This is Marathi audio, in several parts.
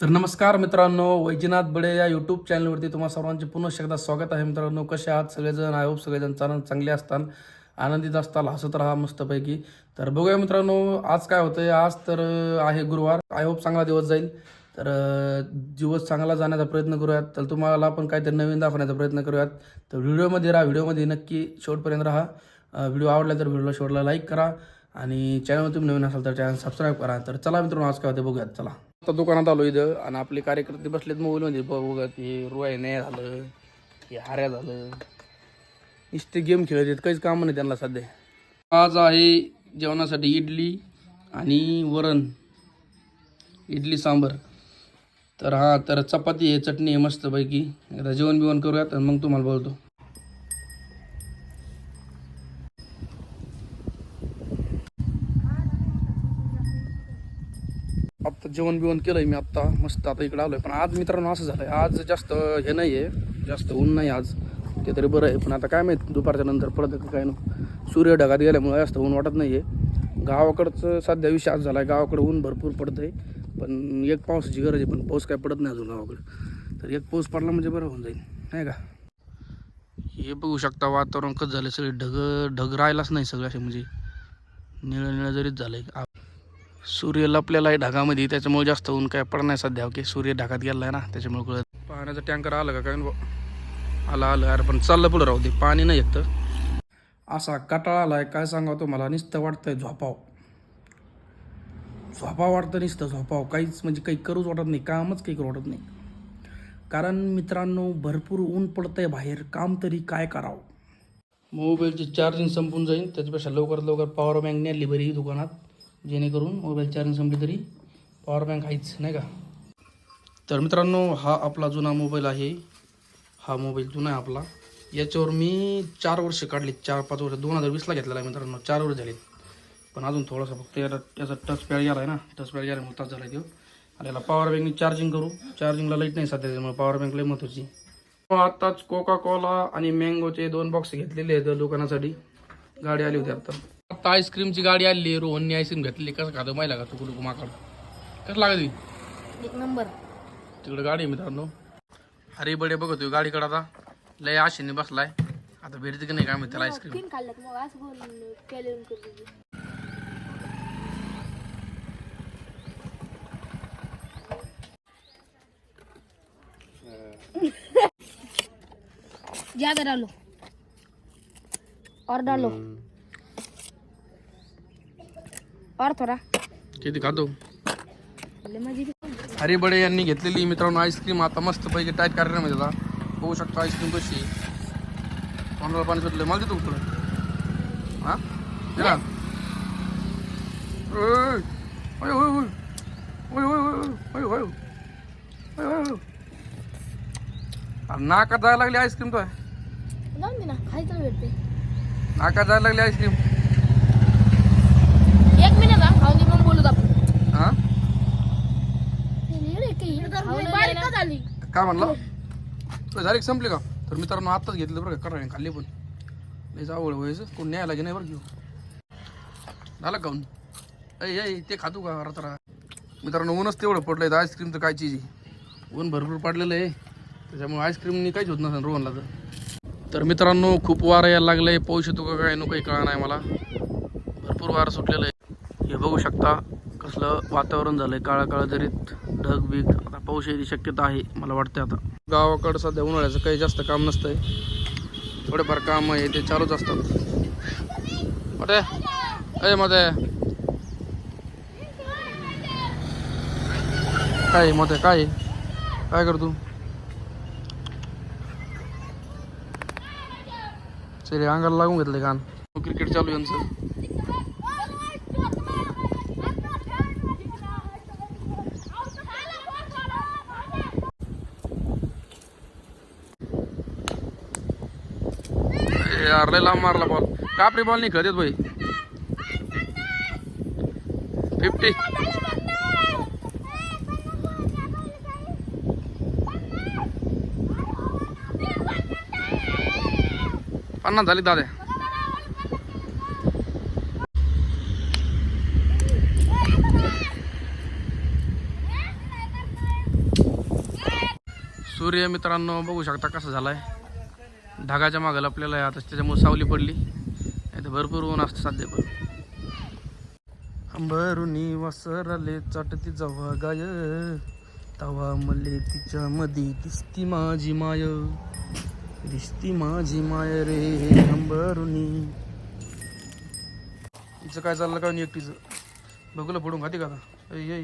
तर नमस्कार मित्रांनो वैजनाथ बडे या यूट्यूब चॅनलवरती तुम्हा सर्वांचे पुन्हा एकदा स्वागत आहे मित्रांनो. कसे आहात सगळेजण? आय होप सगळेजण चांग चांगले असताल आनंदित असताल हसत राहा मस्तपैकी. तर बघूया मित्रांनो आज काय होतंय? आज तर आहे गुरुवार. आय होप चांगला दिवस जाईल. तर दिवस चांगला जाण्याचा प्रयत्न करूयात. तर तुम्हाला पण काहीतरी नवीन दाखवण्याचा प्रयत्न करूयात. तर व्हिडिओमध्ये राहा व्हिडिओमध्ये नक्की शेवटपर्यंत राहा. व्हिडिओ आवडला तर व्हिडिओला शेवटला लाईक करा. आणि चॅनल तुम्ही नवीन असाल तर चॅनल सबस्क्राईब करा. तर चला मित्रांनो आज काय होते बघूयात. चला. आता दुकानात आलो इथं आणि आपले कार्यकर्ते बसलेत मोबाईलमध्ये बघत हे रुवाय नाही झालं हे हाऱ्या झालं. नुसते गेम खेळत आहेत काहीच काम नाही त्यांना सध्या. आज आहे जेवणासाठी इडली आणि वरण. इडली सांबर तर हा तर चपाती आहे चटणी आहे मस्तपैकी. आता जेवण बिवण करूयात आणि मग तुम्हाला बोलतो. आता जेवण बिवण केलंय मी आत्ता मस्त आता इकडे आलोय. पण आज मित्रांनो असं झालंय आज जास्त हे नाही आहे जास्त ऊन नाही आज. ते तरी बरं आहे पण आता काय माहीत दुपारच्या नंतर पडतं का काय नाही. सूर्य ढगात गेल्यामुळे जास्त ऊन वाटत नाही आहे गावाकडचं सध्या विषय आज झाला आहे गावाकडं ऊन भरपूर पडतं आहे पण एक पावसाची गरज आहे पण पाऊस काय पडत नाही अजून गावाकडं. तर एक पाऊस पडला म्हणजे बरं होऊन जाईल नाही का? हे बघू शकता वातावरण कसं झालं सगळे ढग ढग राहिलाच नाही सगळं असे म्हणजे निळं निळं जरीच झालं आहे सूर्य लपलेला आहे ढगामध्ये त्याच्यामुळे जास्त ऊन काय पडणार सध्या. ओके सूर्य ढगात गेला आहे ना त्याच्यामुळे कळत पाण्याचं टँकर आलं का काय नु? आलं आलं. अरे पण चाललं पुढं राहू दे पाणी नाही येतं असा कटाळा आलाय काय सांगा तुम्हाला? नुसतं वाटतंय झोपाव. झोपाव वाटतं नुसतं झोपाव. काहीच म्हणजे काही करूच वाटत नाही कामच काही करू वाटत नाही. कारण मित्रांनो भरपूर ऊन पडतंय बाहेर काम तरी काय करावं? मोबाईलची चार्जिंग संपून जाईल त्याच्यापेक्षा लवकरात लवकर पॉवर बँक नेली बरी दुकानात. जेणेकरून मोबाईल चार्जिंग संपली तरी पॉवर बँक आहेच नाही का? तर मित्रांनो हा आपला जुना मोबाईल आहे. हा मोबाईल जुना आहे आपला. याच्यावर मी चार वर्ष काढले चार पाच वर्ष. दोन हजार वीसला घेतलेला आहे मित्रांनो. चार वर्ष झाले पण अजून थोडासा फक्त याला त्याचा टच पॅड गेला आहे ना. टच पॅड गेला तास झाला आहे तो. आणि याला पॉवर बँकनी चार्जिंग करू. चार्जिंगला लाइट नाही सध्या त्याच्यामुळे पॉवर बँक लई महत्वाची. आत्ताच कोका कोला आणि मँगोचे दोन बॉक्स घेतलेले आहेत दुकानासाठी गाडी आली होती आता. आता आईस्क्रीमची गाडी आली रोहननी आईस्क्रीम घेतली. कसं खातो माहिला का? तुकडू कुमाकड कसं लागत ती एक नंबर. तिकडे गाडी आहे मित्रांनो. हरी बडे बघतोय गाडीकडे आता. लय आशेने बसलाय. आता भेटते की नाही काय माहिती त्याला आईस्क्रीम? खाल्लं मग केलं ज्यादा डालो और डालो और थोड़ा. किती खातो? ले माझी हरी बडे यांनी घेतलेली मित्रांनो आईस्क्रीम आता मस्त पैकी टाईट कार्यक्रम आहे त्याचा बघू शकता आईस्क्रीम कशी? आहे. तोंडाला पाणी सुटलं मला देतो तुला हा? दिला नाकात जायला लागली आईस्क्रीम तो. भेटते नाकात जायला लागली आईस्क्रीम एक मिनिट हा? खाऊ दे मग बोलू आपण हा झाली काय म्हणलं? का संपली का? तर मित्रांनो आत्ताच घेतलं बरं का करा खाल्ली पण. लईच आवड व्हायचं. कोण न्यायला की नाही बरं घेऊ झालं काऊन? ऐ ऐ ते खातो का? रात्रा मित्रांनो ऊनच तेवढं पडलं आहे आईस्क्रीमचं काय चीज आहे. ऊन भरपूर पडलेलं आहे. त्याच्यामुळे आईस्क्रीमनी काहीच होत नसेल रोहनला तर. तर मित्रांनो खूप वारं यायला लागलं आहे पाऊस येतो का काय नको काही कळा नाही मला. भरपूर वारं सुटलेलं आहे. हे बघू शकता कसलं वातावरण झालंय. काळा काळा जरीत ढग बिग आता पाऊस यायची शक्यता आहे मला वाटते आता. गावाकडं सध्या उन्हाळ्याचं काही जास्त काम नसतंय. थोडेफार काम आहे ते चालूच असतात. मते. अय मते. काय मते? काय काय कर तू? सरे अंगाला लागून घेतले कान. क्रिकेट चालू यांचं. यार लय लांब मारला बॉल कापरी बॉल नाही खेळत भाई. फिफ्टी पन्नास झाली दादा. सूर्य मित्रांनो बघू शकता कसा झालाय. ढगाच्या मागं आपल्याला आता त्याच्यामुळे सावली पडली. नाही तर भरपूर ऊन असतं सध्या पण. अंबरुनी वसरले चटती जवा गाय. तवा मले तिच्या मधी दिसती माझी माय. दिसती माझी माय रे अंबरुनी. तिचं काय चाललं का नाही एकटीचं? बघूला पडून खाते का आता? ऐ.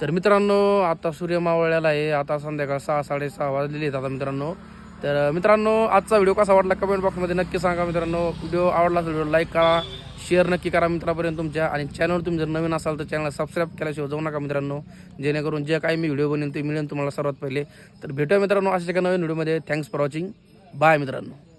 तर मित्रांनो आता सूर्य मावळलेला आहे. आता संध्याकाळ सहा साडेसहा वाजलेली आहेत आता मित्रांनो. तर मित्रांनो आजचा व्हिडिओ कसा वाटला कमेंट बॉक्समध्ये नक्की सांगा मित्रांनो. व्हिडिओ आवडला असेल व्हिडिओ लाईक करा शेअर नक्की करा मित्रापर्यंत तुमच्या. आणि चॅनल तुम्ही जर नवीन असाल तर चॅनल सबस्क्राईब केल्याशिवाय जाऊ नका मित्रांनो. जेणेकरून जे काही मी व्हिडिओ बनेन ते मिळेल तुम्हाला सर्वात पहिले. तर भेटूया मित्रांनो अशा एका नवीन व्हिडिओमध्ये. थँक्स फॉर वॉचिंग बाय मित्रांनो.